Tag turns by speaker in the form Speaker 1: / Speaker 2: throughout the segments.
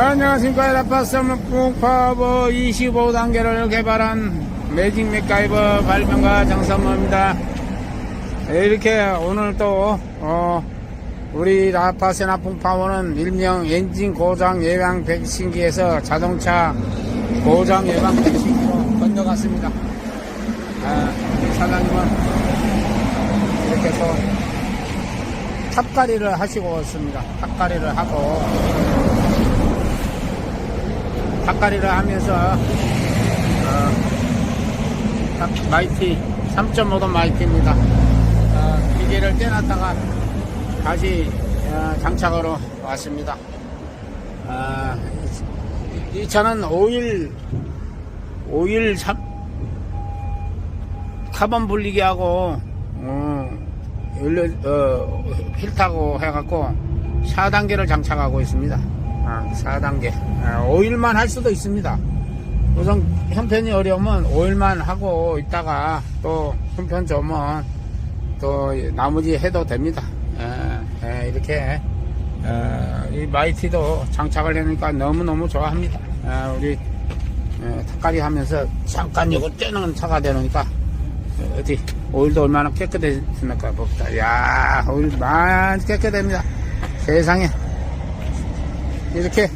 Speaker 1: 안녕하십니까. 라파스물 파버 25단계를 개발한 매직 맥가이버 발명가 정선모입니다. 이렇게 오늘 또 어, 우리 라파세나 풍파워는 일명 엔진 고장 예방 백신기에서 자동차 고장 예방 백신기로 건너갔습니다. 아, 사장님은 이렇게 해서 탑가리를 하시고 있습니다. 탑가리를 하고 닭가리를 하면서 어, 딱 마이티 3.5도 마이티입니다. 어, 기계를 떼놨다가 다시 어, 장착으로 왔습니다. 아, 이, 이 차는 오일 오일 3 카본 분리기 하고 어, 연료, 어, 필타고 해갖고 4단계를 장착하고 있습니다. 아, 4단계. 아, 5일만 할 수도 있습니다. 우선 형편이 어려우면 5일만 하고 있다가 또 형편 좋으면 또 나머지 해도 됩니다. 예, 예, 이렇게 어, 이 마이티도 장착을 해니까 너무너무 좋아합니다. 아, 우리 예, 탁가리 하면서 잠깐 이거 떼는 차가 되니까 어디 오일도 얼마나 깨끗했습니까 봅시다. 야 오일 많이 깨끗합니다. 세상에 이렇게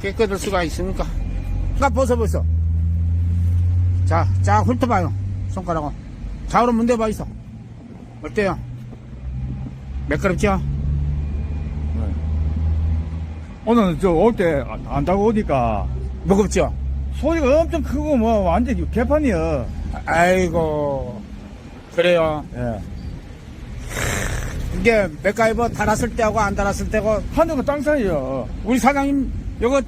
Speaker 1: 깨끗할 수가 있습니까? 나 벗어 벗어. 자, 자 훑어봐요. 손가락으로. 좌우로 문대봐 있어. 어때요? 매끄럽죠?
Speaker 2: 오늘 저 올 때 안 타고 오니까
Speaker 1: 무겁죠?
Speaker 2: 소리가 엄청 크고 뭐 완전 개판이야.
Speaker 1: 아이고 그래요.
Speaker 2: 예.
Speaker 1: 이게 맥가이버 달았을 때하고 안 달았을 때고
Speaker 2: 하늘과 땅 사이야.
Speaker 1: 우리 사장님 이거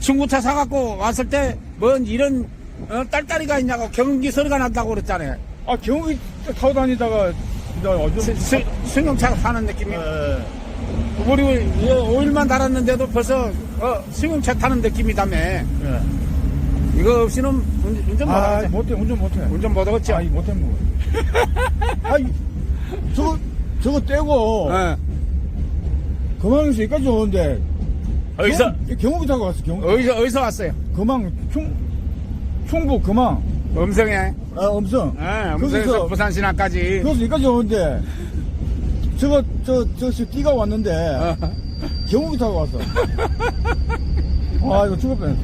Speaker 1: 중고차 사갖고 왔을 때 뭔 이런 어, 딸딸이가 있냐고 경기 소리가 난다고 그랬잖아요.
Speaker 2: 아 경기 타고 다니다가 진짜 완전
Speaker 1: 스- 스- 승용차 사는 느낌이.
Speaker 2: 예.
Speaker 1: 5일만 달았는데도 벌써 어, 승용차 타는 느낌이다며.
Speaker 2: 예.
Speaker 1: 이거 없이는 운- 운전
Speaker 2: 아
Speaker 1: 못하겠지.
Speaker 2: 못해 운전 못해.
Speaker 1: 운전 못 하겠지.
Speaker 2: 아이 못해 뭐. 아이 저거 저거 떼고
Speaker 1: 어.
Speaker 2: 금왕에서 여기까지 오는데
Speaker 1: 어디서
Speaker 2: 경- 경욱이 타고 왔어 경욱.
Speaker 1: 어디서 어디서 왔어요?
Speaker 2: 금왕 충 충북 금왕.
Speaker 1: 음성에.
Speaker 2: 아 엄성.
Speaker 1: 아, 음성에서
Speaker 2: 거기서
Speaker 1: 부산 신항까지.
Speaker 2: 그래서 여기까지 오는데 저거 저저 저 띠가 왔는데
Speaker 1: 어.
Speaker 2: 경욱이 타고 왔어. 아 이거 죽을 뻔했어.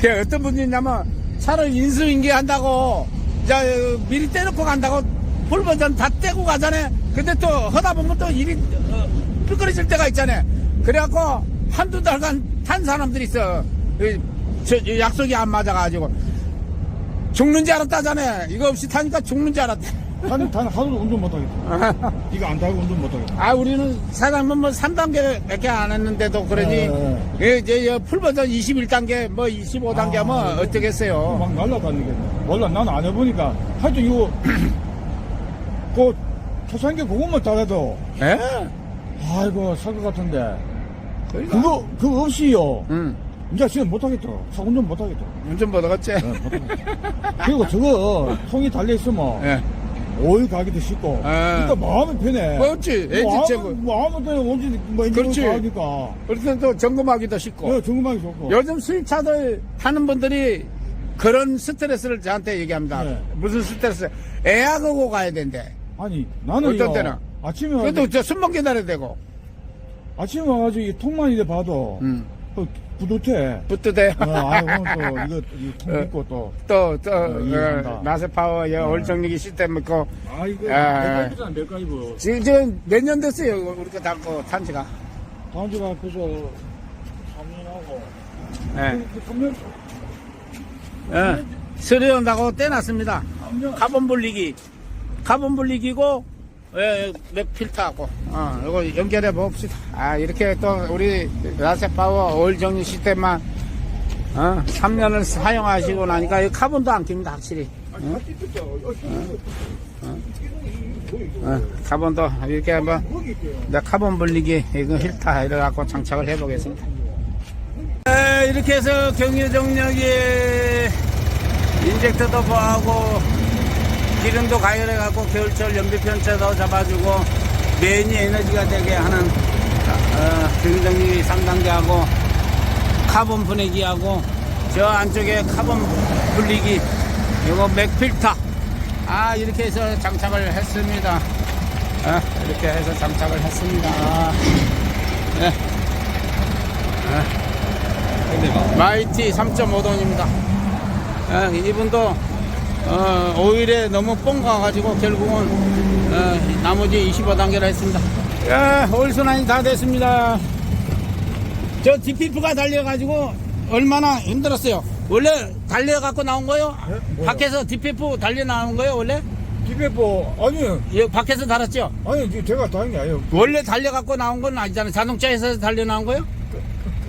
Speaker 1: 그 어떤 분이 있냐면 차를 인수인계한다고 이제 미리 떼놓고 간다고 풀버전 다 떼고 가잖아요. 근데 또 하다 보면 또 일이 어, 삐끄러질 때가 있잖아요. 그래갖고 한두 달간 탄 사람들이 있어. 이, 저, 이 약속이 안 맞아가지고 죽는 줄 알았다잖아요. 이거 없이 타니까 죽는 줄 알았다.
Speaker 2: 단, 단 하루도 운전 못하겠다. 이거 안 타고 운전 못하겠다.
Speaker 1: 아 우리는 사장님 뭐 3단계밖에 안 했는데도 그러니
Speaker 2: 네.
Speaker 1: 예, 이제 이 풀버전 21단계 뭐 25단계 하면
Speaker 2: 아,
Speaker 1: 어떻겠어요.
Speaker 2: 막 날라다니겠네. 몰라, 나는 안 해보니까. 하여튼 이거, 그, 초창기 그것만 따라도,
Speaker 1: 예?
Speaker 2: 아이고, 살 것 같은데. 그거, 그거 없이요.
Speaker 1: 응.
Speaker 2: 이제 지금 못하겠다. 차 운전 못하겠다.
Speaker 1: 운전 못하겠지?
Speaker 2: 네, 못하겠다. 그리고 저거, 통이 달려있으면,
Speaker 1: 예.
Speaker 2: 오일 가기도 쉽고.
Speaker 1: 아.
Speaker 2: 그러니까 마음이 편해.
Speaker 1: 그렇지.
Speaker 2: 뭐
Speaker 1: 엔진 제거.
Speaker 2: 뭐 아무 때나 온지, 뭐
Speaker 1: 그렇지.
Speaker 2: 가니까.
Speaker 1: 그래서 또 점검하기도 쉽고.
Speaker 2: 네, 정말 좋고.
Speaker 1: 요즘 수입차들 타는 분들이 그런 스트레스를 저한테 얘기합니다.
Speaker 2: 네.
Speaker 1: 무슨 스트레스? 애약하고 가야 된대.
Speaker 2: 아니, 나는.
Speaker 1: 어떤 때는?
Speaker 2: 아침에
Speaker 1: 그래도
Speaker 2: 와가지고,
Speaker 1: 저 숨만 기다려야 되고.
Speaker 2: 아침에 와가지고 이 통만 이래 봐도,
Speaker 1: 음.
Speaker 2: 어, 뿌듯해.
Speaker 1: 붙드대.
Speaker 2: 어, 아유, 오늘 또, 이거, 이거 통
Speaker 1: 어.
Speaker 2: 있고 또.
Speaker 1: 또, 또,
Speaker 2: 어, 이해한다.
Speaker 1: 어, 나세파워, 예, 올정리기 시스템 있고.
Speaker 2: 아, 이거,
Speaker 1: 아.
Speaker 2: 맥가이브잖아, 맥가이브.
Speaker 1: 지금 몇 년 됐어요, 우리가 다그 탄지가.
Speaker 2: 다음 주가 그저, 3년하고.
Speaker 1: 예.
Speaker 2: 3년?
Speaker 1: 예. 수리온다고 떼놨습니다.
Speaker 2: 3년?
Speaker 1: 카본 분리기. 카본 분리기고, 예, 맥 필터하고, 어, 이거 연결해 봅시다. 아, 이렇게 또 우리 라세파워 오일 정리 시스템만, 어, 3년을 사용하시고 나니까 이 카본도 안 낍니다, 확실히.
Speaker 2: 아니, 다 뜯겼죠. 어,
Speaker 1: 어, 카본도 이렇게 한번. 내 카본 분리기, 이거 필터 이래 갖고 장착을 해보겠습니다. 에, 이렇게 해서 경유정력이 인젝터도 보하고 기름도 가열해갖고 겨울철 연비편차도 잡아주고 메인이 에너지가 되게 하는 어, 경유정력이 3단계하고 카본 분해기하고 저 안쪽에 카본 분리기 이거 맥필터. 아 이렇게 해서 장착을 했습니다. 아, 이렇게 해서 장착을 했습니다. 아, 네. 아, 마이티 3.5돈입니다. 아, 이분도 어, 오일에 너무 뽕가가지고 결국은 어, 나머지 25단계를 했습니다 야, 오일 순환이 다 됐습니다 저 DPF가 달려가지고 얼마나 힘들었어요. 원래 달려갖고 나온 거요?
Speaker 2: 네?
Speaker 1: 밖에서 DPF 달려 나온 거요, 원래?
Speaker 2: 집에 뭐 아니요
Speaker 1: 예, 밖에서 달았죠?
Speaker 2: 아니 제가 다한 게 아니에요
Speaker 1: 원래 달려갖고 나온 건 아니잖아요. 자동차에서 달려 나온 거요?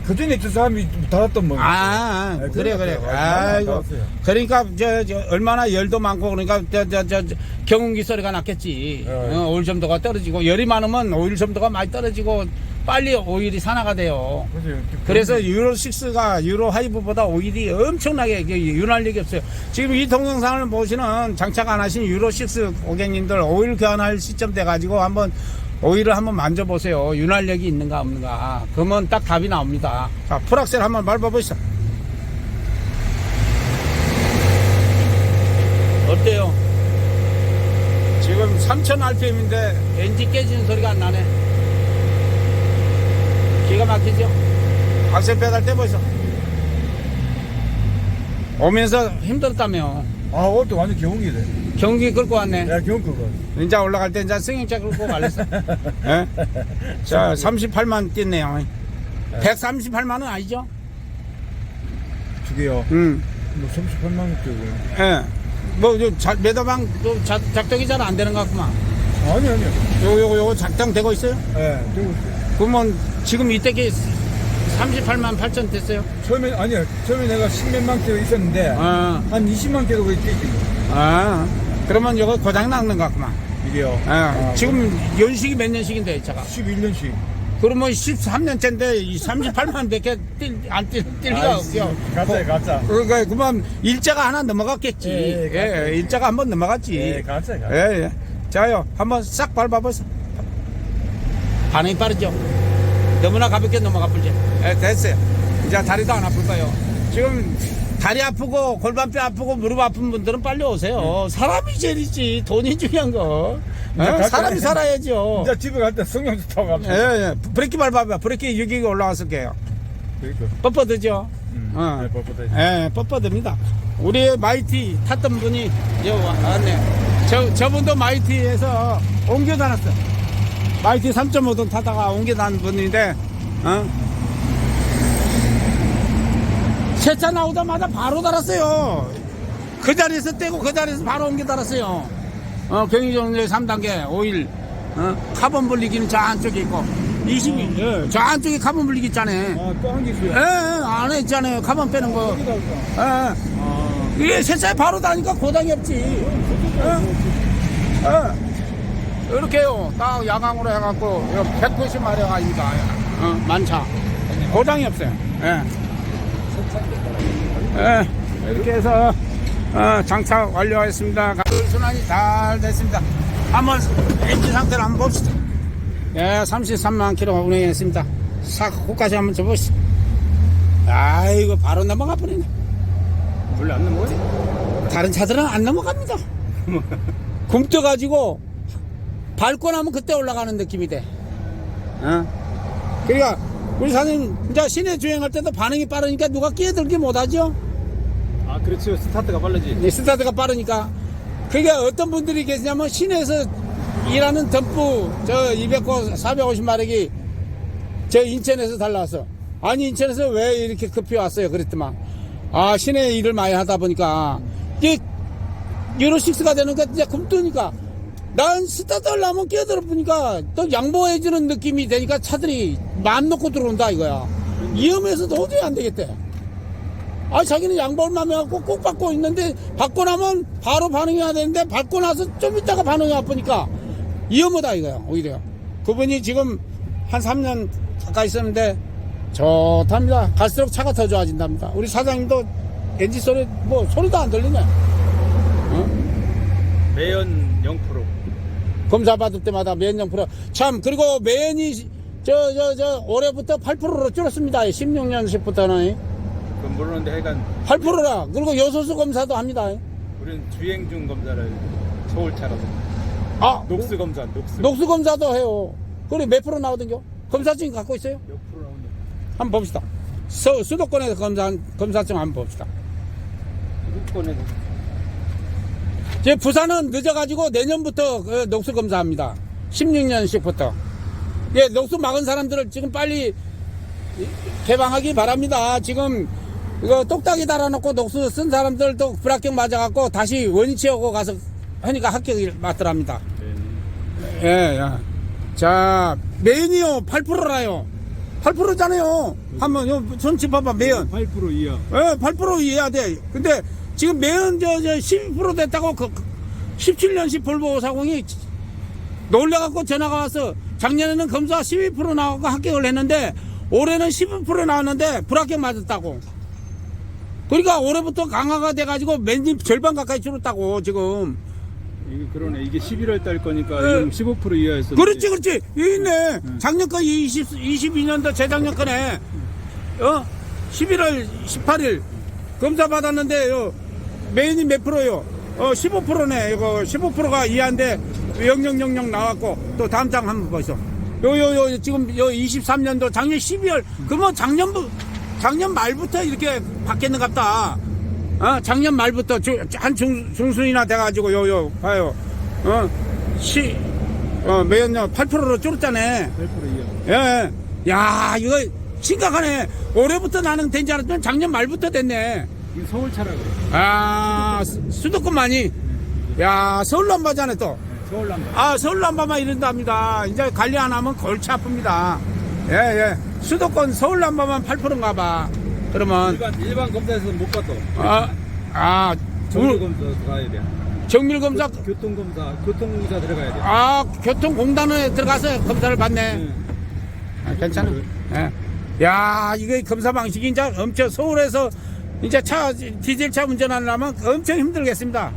Speaker 2: 그 전에 저 사람이 달았던 뭐
Speaker 1: 아, 아,
Speaker 2: 네,
Speaker 1: 그래, 그래. 아이고. 그러니까, 저, 저, 얼마나 열도 많고, 그러니까, 저, 저, 저, 저 경운기 소리가 났겠지.
Speaker 2: 네.
Speaker 1: 어, 오일 점도가 떨어지고, 열이 많으면 오일 점도가 많이 떨어지고, 빨리 오일이 산화가 돼요.
Speaker 2: 그래서
Speaker 1: 그래서 유로 6가 유로 하이브보다 오일이 엄청나게 그 윤활력이 없어요. 지금 이 동영상을 보시는 장착 안 하신 유로 6 고객님들 오일 교환할 시점 돼 가지고 한번 오일을 한번 만져보세요. 윤활력이 있는가 없는가. 그러면 딱 답이 나옵니다. 자, 풀악셀 한번 밟아보시죠. 어때요? 지금 3000rpm인데 엔진 깨지는 소리가 안 나네. 기가 막히죠? 악셀 페달 떼보시죠. 오면서 힘들었다며.
Speaker 2: 아 오늘도 완전 경운기네
Speaker 1: 경기 끌고 왔네.
Speaker 2: 야 경운 그거
Speaker 1: 이제 올라갈 때 이제 승용차 끌고 갈랬어. 예? 자, 38만 뛰네요. 138만은 아니죠?
Speaker 2: 두 개요
Speaker 1: 음.
Speaker 2: 뭐 38만 원 되고요
Speaker 1: 예. 뭐, 저, 자, 매다방 또 자- 작동이 잘 안 되는 것 같구만.
Speaker 2: 아니 아니요
Speaker 1: 요거, 요거, 요거 작동되고 있어요?
Speaker 2: 예 되고 있어요
Speaker 1: 그러면 지금 이때게 38만 8천 됐어요?
Speaker 2: 처음에 아니요 처음에 내가 10몇만 킬로 있었는데
Speaker 1: 아,
Speaker 2: 한 20만 킬로 거의 뛰거든요
Speaker 1: 아. 그러면 요거 고장 났는 것 같구만.
Speaker 2: 이게요
Speaker 1: 아, 지금 연식이 몇 년씩인데, 이 차가?
Speaker 2: 11년씩
Speaker 1: 그러면 13년째인데 이 38만 밖에 뛸, 안 뛸, 뛸 리가 없죠.
Speaker 2: 가짜요 가짜
Speaker 1: 그러니까 그만 일자가 하나 넘어갔겠지.
Speaker 2: 예, 예,
Speaker 1: 예. 일자가 한번 넘어갔지.
Speaker 2: 예 가짜 가짜
Speaker 1: 예, 예. 자요, 한번 싹 밟아보세요. 반응이 빠르죠? 너무나 가볍게 넘어가 불죠. 예, 됐어요. 이제 다리도 안 아플 거예요. 지금 다리 아프고 골반뼈 아프고 무릎 아픈 분들은 빨리 오세요. 사람이 제일이지. 돈이 중요한 거.
Speaker 2: 이제
Speaker 1: 어?
Speaker 2: 갈
Speaker 1: 사람이
Speaker 2: 거야.
Speaker 1: 살아야죠.
Speaker 2: 이제 집에 갈때 성형수 타고
Speaker 1: 예,
Speaker 2: 갑니다
Speaker 1: 예. 브레이크 밟아봐. 브레이크 여기 올라왔을게요.
Speaker 2: 그러니까
Speaker 1: 뻣뻣하죠?
Speaker 2: 음,
Speaker 1: 어.
Speaker 2: 네, 뻣뻣해.
Speaker 1: 예, 뻣뻣합니다. 우리 마이티 탔던 분이 와- 왔네. 저, 저분도 마이티에서 옮겨 다녔어. 마이티 3.5돈 타다가 옮겨 다닌 분인데, 어? 세차 나오자마자 바로 달았어요. 그 자리에서 떼고 그 자리에서 바로 옮겨 달았어요. 어, 경유정제 3단계 오일, 어, 카본 분리기는 저 안쪽에 있고, 20이, 예, 저 안쪽에 카본 분리기 있잖아요.
Speaker 2: 아, 또 한 개 있어요.
Speaker 1: 예, 예, 안에 있잖아요. 가방 빼는 거.
Speaker 2: 올까?
Speaker 1: 예,
Speaker 2: 아,
Speaker 1: 예. 이게 세차에 바로 다니까 고장이 없지. 예. 예. 이렇게요. 딱 야광으로 해갖고, 190마력 아닙니까? 어, 만차. 고장이 없어요. 예. 예. 이렇게 해서, 어, 장착 완료하였습니다. 가솔 순환이 잘 됐습니다. 한번 엔진 상태를 한번 봅시다. 예, 33만 킬로 운행했습니다. 싹, 호까지 한번 줘보시죠. 아이고, 바로 넘어가 버리네.
Speaker 2: 원래 안 넘어가지?
Speaker 1: 다른 차들은 안 넘어갑니다. 굼떠가지고 밟고 나면 그때 올라가는 느낌이 돼. 어? 그러니까 우리 사장님 이제 시내 주행할 때도 반응이 빠르니까 누가 끼어들기 못하죠.
Speaker 2: 아, 그렇죠. 스타트가 빠르지.
Speaker 1: 이 스타트가 빠르니까. 그게 어떤 분들이 계시냐면 시내에서 일하는 덤프 저 200호 450마력이 저 인천에서 달라왔어. 아니 인천에서 왜 이렇게 급히 왔어요? 그랬더만 아 시내 일을 많이 하다 보니까 이게 유로 6가 되니까 이제 굶뜨니까 난 스타트 하려면 끼어들어 보니까 또 양보해주는 느낌이 되니까 차들이 마음 놓고 들어온다 이거야. 위험해서 도저히 안 되겠대. 아, 자기는 양보를 마음에 갖고 꼭 받고 있는데, 받고 나면 바로 반응해야 되는데, 받고 나서 좀 있다가 반응이 아프니까, 위험하다 이거야, 오히려. 그분이 지금 한 3년 가까이 있었는데, 좋답니다. 갈수록 차가 더 좋아진답니다. 우리 사장님도 엔진 소리, 뭐, 소리도 안 들리네.
Speaker 2: 매연 0%.
Speaker 1: 검사 받을 때마다 매연령 프로. 참, 그리고 매연이 저, 저, 저, 올해부터 8%로 줄었습니다. 16년식부터는.
Speaker 3: 그 모르는데 하여간
Speaker 1: 8%라. 그리고 요소수 검사도 합니다.
Speaker 3: 우리는 주행 중 검사를 서울차라서
Speaker 1: 아,
Speaker 3: 녹스 검사 녹스
Speaker 1: 녹수 검사도 해요. 그리고 몇 프로 나오던겨? 검사증 갖고 있어요?
Speaker 3: 몇 프로 나오냐
Speaker 1: 한번 봅시다. 서, 수도권에서 검사, 검사증 한번 봅시다.
Speaker 3: 수도권에서
Speaker 1: 제 부산은 늦어가지고 내년부터 그 녹수 검사합니다. 16년씩부터. 예, 녹수 막은 사람들을 지금 빨리 개방하기 바랍니다. 지금 이거 똑딱이 달아놓고 녹수 쓴 사람들도 불합격 맞아갖고 다시 원위치 하고 가서 하니까 합격이 맞더랍니다.
Speaker 3: 네.
Speaker 1: 예, 예. 자, 매연이요, 8%라요. 8%잖아요. 한번, 요, 손 짚어봐, 매연.
Speaker 3: 8% 이하
Speaker 1: 예, 8% 이해야 돼. 근데 지금 매연 저, 저 12% 됐다고 그, 그 17년식 볼보 540이 놀래갖고 전화가 와서 작년에는 검사 12% 나오고 합격을 했는데 올해는 15% 나왔는데 불합격 맞았다고. 그러니까 올해부터 강화가 돼가지고 맨입 절반 가까이 줄었다고 지금.
Speaker 3: 이게 그러네 이게 11월 달 거니까
Speaker 1: 네.
Speaker 3: 지금 15% 이하였어
Speaker 1: 그렇지, 그렇지. 여기 있네. 작년 거 20, 22년도 재작년 거네. 어? 11월 18일 검사 받았는데, 요, 메인이 몇 프로요? 어, 15%네. 이거 15%가 이하인데, 0000 나왔고, 또 다음 장 한번 보시죠. 요, 요, 요, 지금 요 23년도 작년 12월, 그뭐 작년부, 작년 말부터 이렇게 바뀌었는갑다. 어, 작년 말부터 주, 한 중, 중순이나 돼가지고, 요, 요, 봐요. 어, 시, 어, 매연료 8%로 줄었잖아.
Speaker 3: 8% 이하
Speaker 1: 예. 야, 이거 심각하네. 올해부터 나는 된 줄 알았더니 작년 말부터 됐네.
Speaker 3: 이게 서울 차라고 그래
Speaker 1: 아, 수- 수도권만이. 야, 서울로 안 가잖아, 또.
Speaker 3: 서울 남바
Speaker 1: 아, 서울로 안 가만 이런답니다. 이제 관리 안 하면 골치 아픕니다. 예, 예. 수도권 안 가면 8%인가 봐. 그러면,
Speaker 3: 일반 일반 검사에서 못 봤어
Speaker 1: 아, 아,
Speaker 3: 정밀
Speaker 1: 우-
Speaker 3: 검사 가야 돼
Speaker 1: 정밀 검사,
Speaker 3: 교통 검사 교통공사 들어가야 돼
Speaker 1: 아, 교통공단에 들어가서 검사를 받네.
Speaker 3: 네.
Speaker 1: 아, 괜찮아. 예. 야, 이거 검사 방식이 이제 엄청 서울에서 이제 차, 디젤 차 운전하려면 엄청 힘들겠습니다.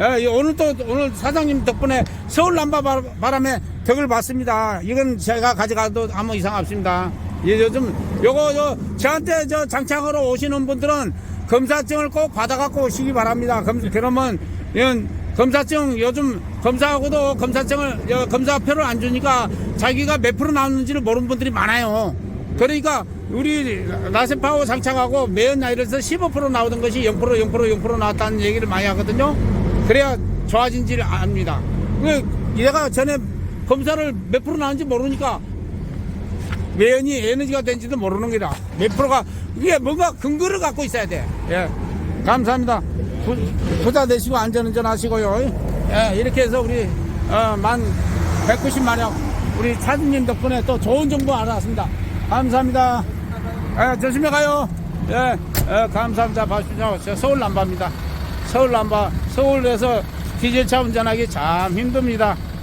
Speaker 1: 예, 이 오늘 또, 오늘 사장님 덕분에 서울 남바 바- 바람에 덕을 봤습니다. 이건 제가 가져가도 아무 이상 없습니다. 예, 요즘, 요거, 요, 저한테 저 장착하러 오시는 분들은 검사증을 꼭 받아갖고 오시기 바랍니다. 검, 그러면, 이건 검사증, 요즘 검사하고도 검사증을, 여, 검사표를 안 주니까 자기가 몇 프로 나왔는지를 모르는 분들이 많아요. 그러니까 우리 라세파워 장착하고 매연 나이에서 15% 나오던 것이 0% 0% 0% 나왔다는 얘기를 많이 하거든요. 그래야 좋아진지를 압니다. 그 얘가 전에 검사를 몇 프로 나왔는지 모르니까 매연이 에너지가 된지도 모르는 거다. 몇 프로가 이게 뭔가 근거를 갖고 있어야 돼. 예. 감사합니다. 부, 부자 되시고 안전운전 하시고요. 예, 이렇게 해서 우리 어, 만 190마력 우리 차주님 덕분에 또 좋은 정보 알아왔습니다. 감사합니다. 예, 조심히 가요. 예, 예, 감사합니다. 저 서울 남바입니다. 서울 남바. 서울에서 디젤차 운전하기 참 힘듭니다.